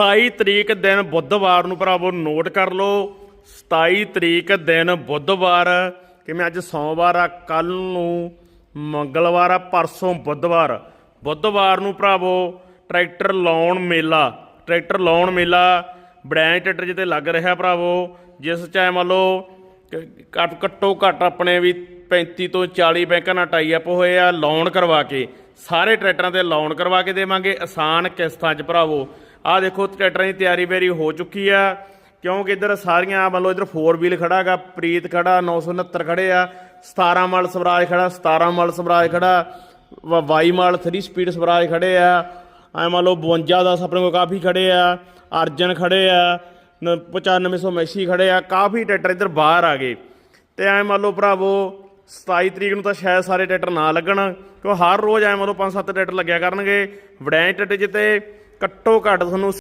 27 ਤਰੀਕ ਦਿਨ ਬੁੱਧਵਾਰ ਨੂੰ ਭਰਾਵੋ ਨੋਟ ਕਰ ਲਓ। 27 ਤਰੀਕ ਦਿਨ ਬੁੱਧਵਾਰ, ਕਿਵੇਂ ਅੱਜ ਸੋਮਵਾਰ ਆ ਕੱਲ ਨੂੰ ਮੰਗਲਵਾਰ ਆ, ਪਰਸੋਂ ਬੁੱਧਵਾਰ। ਬੁੱਧਵਾਰ ਨੂੰ ਭਰਾਵੋ ਟਰੈਕਟਰ ਲਾਉਣ ਮੇਲਾ, ਟਰੈਕਟਰ ਲਾਉਣ ਮੇਲਾ ਬ੍ਰਾਂਚ ਟਰੈਕਟਰ ਜਿੱਤੇ ਲੱਗ ਰਿਹਾ ਭਰਾਵੋ, ਜਿਸ ਚ ਐ ਮੰਨ ਲਓ ਕ- ਘੱਟੋ, ਘੱਟ ਆਪਣੇ ਵੀ 35 ਤੋਂ 40 ਬੈਂਕਾਂ ਨਾਲ ਟਾਈ ਅਪ ਹੋਏ ਆ ਲੋਨ ਕਰਵਾ ਕੇ, ਸਾਰੇ ਟਰੈਕਟਰਾਂ ਤੇ ਲੋਨ ਕਰਵਾ ਕੇ ਦੇਵਾਂਗੇ, ਆਸਾਨ ਕਿਸ਼ਤਾਂ 'ਚ ਭਰਾਵੋ। ਆਹ ਦੇਖੋ, ਟਰੈਕਟਰਾਂ ਦੀ ਤਿਆਰੀ ਬੇਰੀ ਹੋ ਚੁੱਕੀ ਆ, ਕਿਉਂਕਿ ਇੱਧਰ ਸਾਰੀਆਂ ਮੰਨ ਲਓ ਇੱਧਰ 4 ਵੀਲ ਖੜਾਗਾ ਪ੍ਰੀਤ ਖੜਾ 969 ਖੜੇ ਆ 17 ਮਾਲ ਸਵਰਾਜ ਖੜਾ 17 ਮਾਲ ਸਵਰਾਜ ਖੜਾ, ਵ- 22 ਮਾਲ 3 ਸਪੀਡ ਸਵਰਾਜ ਖੜੇ ਆ, ਐ ਮੰਨ ਲਓ 52 ਦਾ ਆਪਣੇ ਕੋਲ ਕਾਫੀ ਖੜੇ ਆ, ਅਰਜਨ ਖੜੇ ਆ, ਨ- 9500 ਮੈਸੀ ਖੜੇ ਆ, ਕਾਫੀ ਟਰੈਕਟਰ ਇੱਧਰ ਬਾਹਰ ਆ ਗਏ। ਤੇ ਐ ਮੰਨ ਲਓ ਭਰਾਵੋ 27 ਤਰੀਕ ਨੂੰ ਤਾਂ ਸ਼ਾਇਦ ਸਾਰੇ ਟਰੈਕਟਰ ਨਾ ਲੱਗਣ, ਕਿਉਂ ਹਰ ਰੋਜ਼ ਐ ਮੰਨ ਲਓ 5-7 ਟਰੈਕਟਰ ਲੱਗਿਆ ਕਰਨਗੇ ਵੜੈਂ ਟਰੈਕਟਰ ਜਿੱਤੇ ਘੱਟੋ ਘੱਟ ਤੁਹਾਨੂੰ